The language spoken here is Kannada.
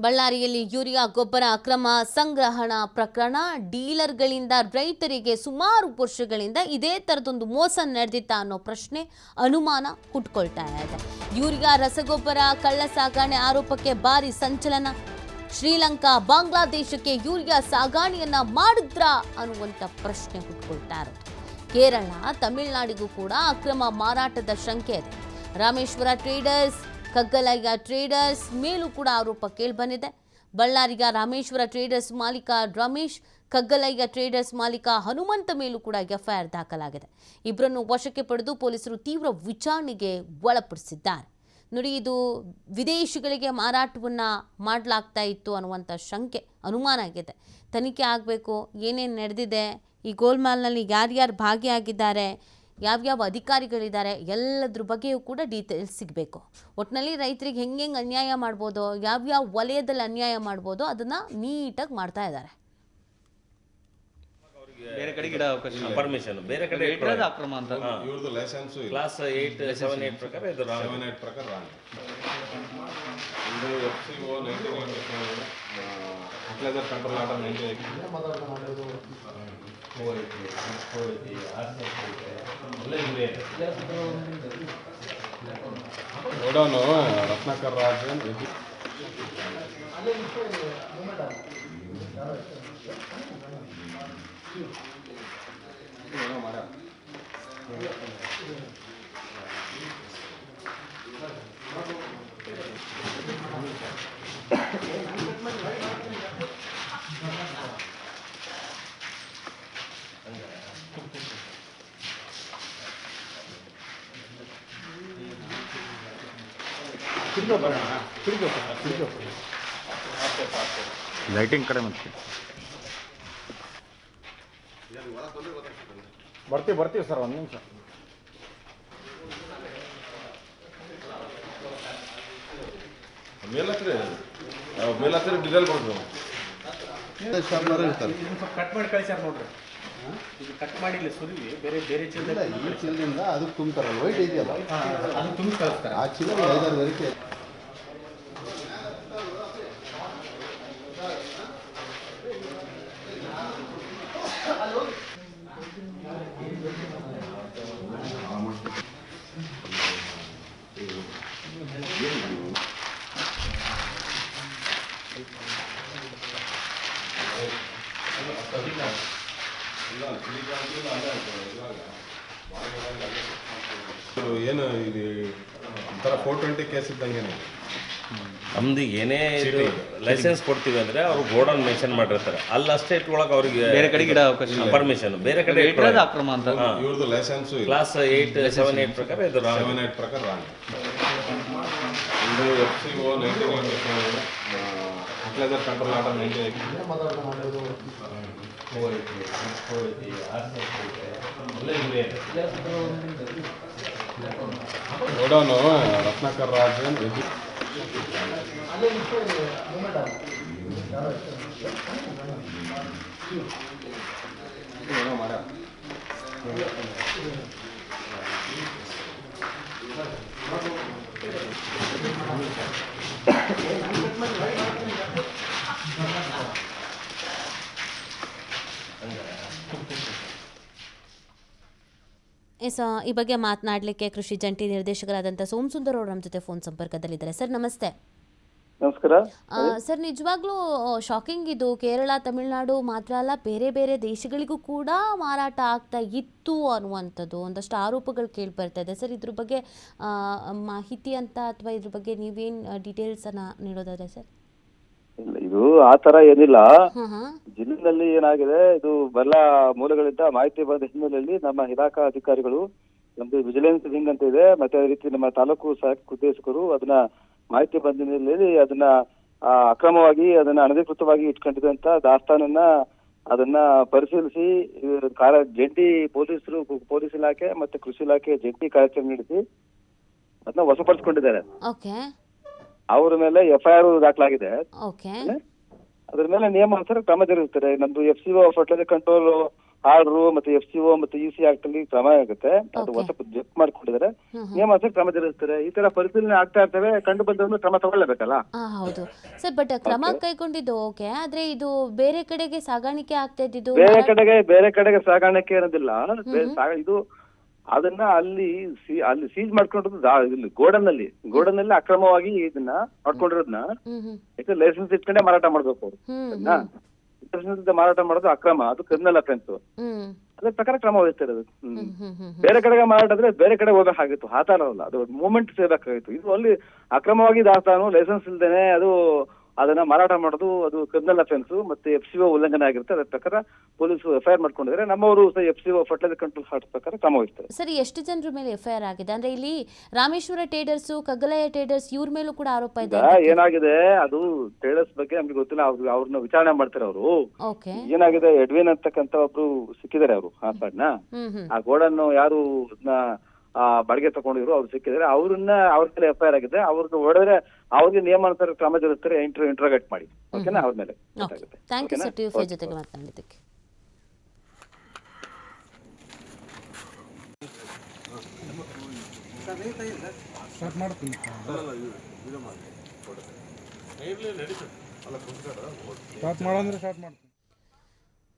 ಬಳ್ಳಾರಿಯಲ್ಲಿ ಯೂರಿಯಾ ಗೊಬ್ಬರ ಅಕ್ರಮ ಸಂಗ್ರಹಣ ಪ್ರಕರಣ. ಡೀಲರ್ಗಳಿಂದ ರೈತರಿಗೆ ಸುಮಾರು ವರ್ಷಗಳಿಂದ ಇದೇ ಥರದೊಂದು ಮೋಸ ನಡೆದಿತ್ತ ಅನ್ನೋ ಪ್ರಶ್ನೆ ಅನುಮಾನ ಹುಟ್ಕೊಳ್ತಾ ಇದೆ. ಯೂರಿಯಾ ರಸಗೊಬ್ಬರ, ಕಳ್ಳ ಸಾಗಣೆ ಆರೋಪಕ್ಕೆ ಭಾರಿ ಸಂಚಲನ. ಶ್ರೀಲಂಕಾ, ಬಾಂಗ್ಲಾದೇಶಕ್ಕೆ ಯೂರಿಯಾ ಸಾಗಾಣೆಯನ್ನ ಮಾಡಿದ್ರಾ ಅನ್ನುವಂಥ ಪ್ರಶ್ನೆ ಹುಟ್ಕೊಳ್ತಾ ಇರೋದು. ಕೇರಳ, ತಮಿಳುನಾಡಿಗೂ ಕೂಡ ಅಕ್ರಮ ಮಾರಾಟದ ಶಂಕೆ ರಾಮೇಶ್ವರ ಟ್ರೇಡರ್ಸ್ ಕಗ್ಗಲಯ್ಯ ಟ್ರೇಡರ್ಸ್ ಮೇಲೂ ಕೂಡ ಆರೋಪ ಕೇಳಿಬಂದಿದೆ. ಬಳ್ಳಾರಿಯ ರಾಮೇಶ್ವರ ಟ್ರೇಡರ್ಸ್ ಮಾಲೀಕ ರಮೇಶ್, ಕಗ್ಗಲಯ್ಯ ಟ್ರೇಡರ್ಸ್ ಮಾಲೀಕ ಹನುಮಂತ ಮೇಲೂ ಕೂಡ ಎಫ್ಐಆರ್ ದಾಖಲಾಗಿದೆ. ಇಬ್ಬರನ್ನು ವಶಕ್ಕೆ ಪಡೆದು ಪೊಲೀಸರು ತೀವ್ರ ವಿಚಾರಣೆಗೆ ಒಳಪಡಿಸಿದ್ದಾರೆ. ನೋಡಿ, ಇದು ವಿದೇಶಿಗಳಿಗೆ ಮಾರಾಟವನ್ನು ಮಾಡಲಾಗ್ತಾ ಇತ್ತು ಅನ್ನುವಂಥ ಶಂಕೆ, ಅನುಮಾನ ಆಗಿದೆ. ತನಿಖೆ ಆಗಬೇಕು, ಏನೇನು ನಡೆದಿದೆ, ಈ ಗೋಲ್ಮಾಲ್ನಲ್ಲಿ ಯಾರ್ಯಾರು ಭಾಗಿಯಾಗಿದ್ದಾರೆ ಯಾವ್ಯಾವ ಅಧಿಕಾರಿಗಳಿದ್ದಾರೆ ಎಲ್ಲದ್ರ ಬಗ್ಗೆಯೂ ಕೂಡ ಡೀಟೇಲ್ಸ್ ಸಿಗಬೇಕು. ಒಟ್ಟಿನಲ್ಲಿ ರೈತರಿಗೆ ಹೆಂಗೆ ಹೆಂಗೆ ಅನ್ಯಾಯ ಮಾಡ್ಬೋದು ಯಾವ್ಯಾವ ವಲಯದಲ್ಲಿ ಅನ್ಯಾಯ ಮಾಡ್ಬೋದು ಅದನ್ನು ನೀಟಾಗಿ ಮಾಡ್ತಾ ಇದ್ದಾರೆ. ಬೇರೆ ಕಡೆ ಗಿಡ ಅವಕಾಶ ಪರ್ಮಿಷನ್ ಬೇರೆ ಕಡೆ ಇಟ್ಟಿರೋದು ಅಕ್ರಮ ಅಂತ. ಇವ್ರದ್ದು licence class eight seven eight ಪ್ರಕಾರ ಇದು ಸೆವೆನ್ ಏಟ್ ಪ್ರಕಾರ ರಾಂಗ್ ಇದು F C O nineteen fertiliser control order nineteen godown Ratnakar Rajan ಎಜು ಲೈಟಿಂಗ್ ಕಡೆ ಮತ್ತೆ ಬರ್ತೀವಿ ಬರ್ತೀವಿ ಸರ್ ಒಂದು ನಿಮಿಷ. ಮೇಲತ್ರಿ ಮೇಲತ್ರಿ ಡಿಸೈಲ್ ಬರ್ತದೆ ಕಟ್ ಮಾಡಿ ಕಳಿಸ್ಯಾರ ನೋಡ್ರಿ. ಇದು ಕಟ್ ಮಾಡಿಲ್ಲ ಸುರಿವಿ ಬೇರೆ ಬೇರೆ ಚೀಲ ಈ ಚೀಲದಿಂದ ಅದಕ್ಕೆ ತುಂಬ್ತಾರಲ್ಲ ವೈಟ್ ಇದೆಯಲ್ಲ ಅದು ತುಂಬ ಕಳಿಸ್ತಾರೆ ಆ ಚೀಲ ಐದಾರು ವೆರೈಟಿ ಇದು ಏನು ಇದು ಒಂಥರ ಫೋರ್ ಟ್ವೆಂಟಿ ಕೇಸ್ ಇದ್ದಂಗೆ ನಮ್ದು ಏನೇ ಇದು ಲೈಸೆನ್ಸ್ ಕೊಡ್ತೀವಿ ಅಂದ್ರೆ ಅವ್ರು ಗೋಡನ್ ಮೆನ್ಷನ್ ಮಾಡಿರ್ತಾರೆ. ಅಲ್ಲಿ ಅಷ್ಟೇ ಇಟ್ಕೊಳಕ್ ಅವ್ರಿಗೆ ಬೇರೆ ಕಡೆ ಗಿಡ ಅವಕಾಶ ಇಲ್ಲ. ಪರ್ಮಿಷನ್ ಬೇರೆ ಕಡೆ ಇಟ್ಟಿರೋದು ಅಕ್ರಮ ಅಂತ. ಇವ್ರದ್ದು licence class eight seven eight ಪ್ರಕಾರ ಇದು ಸೆವೆನ್ ಏಟ್ ಪ್ರಕಾರ ರಾಂಗ್ ಇದು F C O nineteen fertiliser control order nineteen godown Ratnakar Rajan ಎಜು ಎಸ್ ಈ ಬಗ್ಗೆ ಮಾತನಾಡಲಿಕ್ಕೆ ಕೃಷಿ ಜಂಟಿ ನಿರ್ದೇಶಕರಾದಂಥ ಸೋಮಸುಂದರ್ ಅವರು ನಮ್ಮ ಜೊತೆ ಫೋನ್ ಸಂಪರ್ಕದಲ್ಲಿದ್ದಾರೆ. ಸರ್ ನಮಸ್ತೆ. ನಮಸ್ಕಾರ. ಸರ್ ನಿಜವಾಗ್ಲೂ ಶಾಕಿಂಗ್ ಇದು. ಕೇರಳ ತಮಿಳುನಾಡು ಮಾತ್ರ ಅಲ್ಲ ಬೇರೆ ಬೇರೆ ದೇಶಗಳಿಗೂ ಕೂಡ ಮಾರಾಟ ಆಗ್ತಾ ಇತ್ತು ಅನ್ನುವಂಥದ್ದು. ಒಂದಷ್ಟು ಆರೋಪಗಳು ಕೇಳಿ ಬರ್ತಾ ಇದೆ. ಸರ್ ಇದ್ರ ಬಗ್ಗೆ ಮಾಹಿತಿ ಅಂತ ಅಥವಾ ಇದ್ರ ಬಗ್ಗೆ ನೀವೇನು ಡೀಟೇಲ್ಸನ್ನು ನೀಡೋದಾದ್ರೆ ಸರ್? ಆ ತರ ಏನಿಲ್ಲ. ಜಿಲ್ಲೆಯಲ್ಲಿ ಏನಾಗಿದೆ ಇದು ಎಲ್ಲ ಮೂಲಗಳಿಂದ ಮಾಹಿತಿ ಬಂದ ಹಿನ್ನೆಲೆಯಲ್ಲಿ ನಮ್ಮ ಇಲಾಖಾ ಅಧಿಕಾರಿಗಳು ನಮ್ದು ವಿಜಿಲೆನ್ಸ್ ವಿಂಗ್ ಅಂತ ಇದೆ. ಮತ್ತೆ ಅದೇ ರೀತಿ ನಮ್ಮ ತಾಲೂಕು ಸಹಾಯಕ ಉದ್ದೇಶಕರು ಅದನ್ನ ಮಾಹಿತಿ ಬಂದ ಹಿನ್ನೆಲೆಯಲ್ಲಿ ಅದನ್ನ ಅಕ್ರಮವಾಗಿ ಅದನ್ನ ಅನಧಿಕೃತವಾಗಿ ಇಟ್ಕೊಂಡಿದಂತ ದಾಸ್ತಾನನ್ನ ಅದನ್ನ ಪರಿಶೀಲಿಸಿ ಕಾರ ಕಾರ್ಯ ಜಂಟಿ ಪೊಲೀಸರು ಪೊಲೀಸ್ ಇಲಾಖೆ ಮತ್ತೆ ಕೃಷಿ ಇಲಾಖೆ ಜಂಟಿ ಕಾರ್ಯಾಚರಣೆ ನಡೆಸಿ ಅದನ್ನ ವಶಪಡಿಸಿಕೊಂಡಿದ್ದಾರೆ. ಅವರ ಮೇಲೆ ಎಫ್ಐಆರ್ ದಾಖಲಾಗಿದೆ. ಅದ್ರ ಮೇಲೆ ನಿಯಮ ಅನುಸಾರ ಕ್ರಮ ಜರುಗಿಸ್ತಾರೆ ನಮ್ದು F C fertiliser control order ಮತ್ತೆ ಎಫ್ ಸಿ ಮತ್ತೆ ಇ ಸಿ ಆಕ್ಟ್ ಅಲ್ಲಿ ಕ್ರಮ ಆಗುತ್ತೆ ಅದು. ಹೊಸ ಜಪ್ ನಿಯಮ ಅನುಸಾರ ಕ್ರಮ ಜರುಗಿಸ್ತಾರೆ ಈ ತರ ಪರಿಶೀಲನೆ ಆಗ್ತಾ ಇರ್ತವೆ. ಕಂಡು ಬಂದವನು ಕ್ರಮ ತಗೊಳ್ಳಬೇಕಲ್ಲ? ಹೌದು. ಸರ್ ಬಟ್ ಕ್ರಮ ಕೈಗೊಂಡಿದ್ದು ಓಕೆ ಆದ್ರೆ ಇದು ಬೇರೆ ಕಡೆಗೆ ಸಾಗಾಣಿಕೆ ಆಗ್ತಾ ಇದ್ದಿದ್ದು ಬೇರೆ ಕಡೆಗೆ ಬೇರೆ ಕಡೆಗೆ ಸಾಗಾಣಿಕೆ ಇರೋದಿಲ್ಲ ಬೇ- ಸಾಗ- ಇದು ಅದನ್ನ ಅಲ್ಲಿ ಅಲ್ಲಿ ಸೀಜ್ ಮಾಡ್ಕೊಂಡಿರೋದು ಗೋಡನ್ನಲ್ಲಿ ಗೋಡನ್ನಲ್ಲಿ ಗೋಡನ್ ಅಲ್ಲಿ ಗೋಡನ್ ಅಲ್ಲಿ ಅಕ್ರಮವಾಗಿ ಇದನ್ನ ಮಾಡ್ಕೊಂಡಿರೋದನ್ನ ಯಾಕಂದ್ರೆ ಲೈಸೆನ್ಸ್ ಇಟ್ಕೊಂಡೆ ಮಾರಾಟ ಮಾಡ್ಬೇಕು ಅವ್ರು. ಲೈಸೆನ್ಸ್ ಮಾರಾಟ ಮಾಡೋದು ಅಕ್ರಮ ಅದು ಕ್ರಿಮಿನಲ್ ಅಫೆನ್ಸ್ ಅದ್ರ ಪ್ರಕಾರ ಕ್ರಮ ವಹಿಸ್ತಾರೆ ಹ್ಮ್. ಬೇರೆ ಕಡೆಗೆ ಮಾರಾಟ ಆದ್ರೆ ಬೇರೆ ಕಡೆ ಹೋಗಬೇಕಾಗಿತ್ತು ಆ ತರ ಅಲ್ಲ. ಅದು ಮೂವ್ಮೆಂಟ್ ಸೇರ್ಬೇಕಾಗಿತ್ತು. ಇದು ಅಲ್ಲಿ ಅಕ್ರಮವಾಗಿ ದಾಸ್ತಾನು ಲೈಸೆನ್ಸ್ ಇಲ್ದೇನೆ ಅದು ಅದನ್ನ ಮಾರಾಟ ಮಾಡೋದು ಅದು ಕ್ರಿಮಿನಲ್ ಅಫೆನ್ಸ್ ಮತ್ತೆ ಎಫ್ ಸಿ ಉಲ್ಲಂಘನೆ ಆಗಿರುತ್ತೆ. ಅದ್ರ ಪ್ರಕಾರ ಪೊಲೀಸರು ಎಫ್ ಐ ಆರ್ ಮಾಡ್ಕೊಂಡಿದ್ದಾರೆ ನಮ್ಮವರು ಎಫ್ ಸಿ ಫರ್ಟಿಲೈಸರ್ ಕಂಟ್ರೋಲ್ ಹಾರ್ಟ್ ಪ್ರಕಾರ ಕ್ರಮ ವಹಿಸ್ತಾರೆ. ಸರಿ ಎಷ್ಟು ಜನರ ಮೇಲೆ ಎಫ್ ಐ ಆರ್ ಆಗಿದೆ? ಅಂದ್ರೆ ಇಲ್ಲಿ ರಾಮೇಶ್ವರ ಟ್ರೇಡರ್ಸ್ ಕಗ್ಗಲಯ ಟೇಡರ್ಸ್ ಇವ್ರ ಮೇಲೂ ಕೂಡ ಆರೋಪ ಇದೆ ಏನಾಗಿದೆ? ಅದು ಟ್ರೇಡರ್ಸ್ ಬಗ್ಗೆ ನಮ್ಗೆ ಗೊತ್ತಿಲ್ಲ. ಅವ್ರು ಅವ್ರನ್ನ ವಿಚಾರಣೆ ಮಾಡ್ತಾರೆ ಅವರು. ಏನಾಗಿದೆ? ಎಡ್ವಿನ್ ಅಂತಕ್ಕಂತ ಒಬ್ರು ಸಿಕ್ಕಿದ್ದಾರೆ ಅವರು ಆ ಗೋಡನ್ನು ಯಾರು ಬಾಡಿಗೆ ತಗೊಂಡಿದ್ರು ಅವ್ರು ಸಿಕ್ಕಿದ್ರೆ ಅವ್ರನ್ನ ಅವ್ರ ಮೇಲೆ ಎಫ್ ಐ ಆರ್ ಆಗಿದೆ ಅವ್ರಿಗೆ ಹೊಡೆದ್ರೆ ಅವ್ರಿಗೆ ನಿಯಮಾನುಸಾರ ಕ್ರಮ ಜರುತ್ತಾರೆ ಇಂಟರ್ ಇಂಟ್ರೋಗೇಟ್ ಮಾಡಿ. ಓಕೆನಾ ಅವ್ರ ಮೇಲೆ. ಜೊತೆಗೆ. ಮಾತನಾಡಿದ್ದಕ್ಕೆ. ಸ್ಟಾರ್ಟ್ ಮಾಡಂದ್ರೆ ಸ್ಟಾರ್ಟ್ ಮಾಡ್ತೀನಿ.